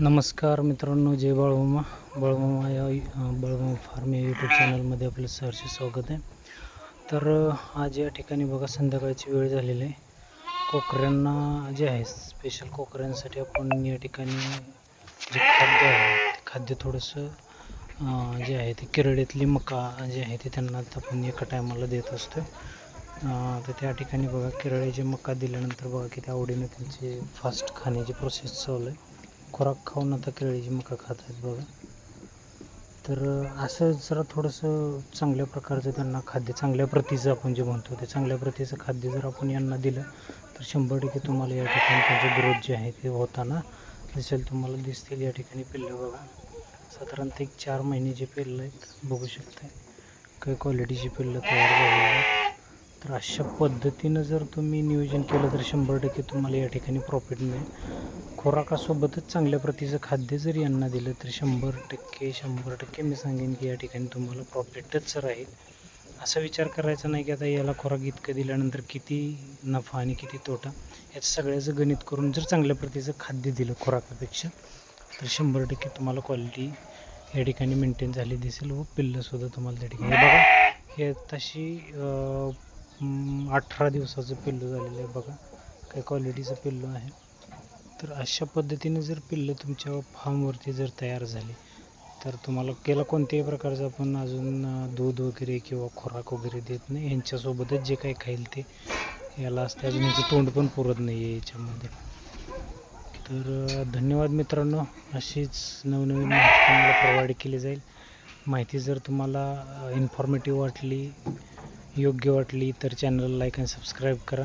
नमस्कार मित्रांनो जय बाळमामा. बाळमामा या अं, बाळमामा फार्म या यूट्यूब चॅनलमध्ये आपलं सहर्ष स्वागत आहे. तर आज या ठिकाणी बघा संध्याकाळची वेळ झालेली आहे. कोकऱ्यांना जे आहे स्पेशल कोकऱ्यांसाठी आपण या ठिकाणी जे खाद्य आहे ते खाद्य थोडंसं जे आहे ते किरडेतली मका जे आहे ते त्यांना आपण एका टायमाला देत असतो तर त्या ठिकाणी बघा किरड्याची मका दिल्यानंतर बघा किती आवडीने त्यांची फास्ट खाण्याची प्रोसेस चालू आहे. खोराक खाऊन आता केळीची मका खात आहेत बघा. तर असं जरा थोडंसं चांगल्या प्रकारचं त्यांना खाद्य चांगल्या प्रतीचं आपण जे म्हणतो ते चांगल्या प्रतीचं खाद्य जर आपण यांना दिलं तर शंभर टक्के तुम्हाला या ठिकाणी त्यांचे ग्रोथ जे आहे ते होताना दिसेल. तुम्हाला दिसतील या ठिकाणी पिल्लं बघा. साधारणतः एक चार महिन्याची पिल्लं आहेत बघू शकता काही क्वालिटीची पिल्लं तयार झालेली आहेत. तर अशा पद्धतीनं जर तुम्ही नियोजन केलं तर शंभर टक्के तुम्हाला या ठिकाणी प्रॉफिट मिळेल. खुराकासोबतच चांगल्या प्रतीचं खाद्य जर यांना दिलं तर शंभर टक्के शंभर टक्के मी सांगेन की या ठिकाणी तुम्हाला प्रॉफिटच राहील असा विचार करायचा नाही की आता याला खुराक इतकं दिल्यानंतर किती नफा आणि किती तोटा. याचं सगळ्याचं गणित करून जर चांगल्या प्रतीचं खाद्य दिलं खुराकापेक्षा तर शंभर टक्के तुम्हाला क्वालिटी या ठिकाणी मेंटेन झाली दिसेल व पिल्लंसुद्धा तुम्हाला त्या ठिकाणी हे बघा. हे तशी अठरा दिवसाचं पिल्लू झालेलं आहे बघा. काय क्वालिटीचं पिल्लू आहे. तर अशा पद्धतीने जर पिल्लं तुमच्या फार्मवरती जर तयार झाली तर तुम्हाला केला कोणत्याही प्रकारचं आपण अजून दूध वगैरे किंवा खुराक वगैरे देत नाही. यांच्यासोबतच जे काही खाईल ते. याला असते अजून यांचं तोंड पण पुरत नाही आहे याच्यामध्ये. तर धन्यवाद मित्रांनो. अशीच नवनवीन माहिती तुम्हाला प्रोव्हाइड केली जाईल. माहिती जर तुम्हाला इन्फॉर्मेटिव्ह वाटली योग्य वाटली तर चॅनलला लाईक आणि सबस्क्राईब करा.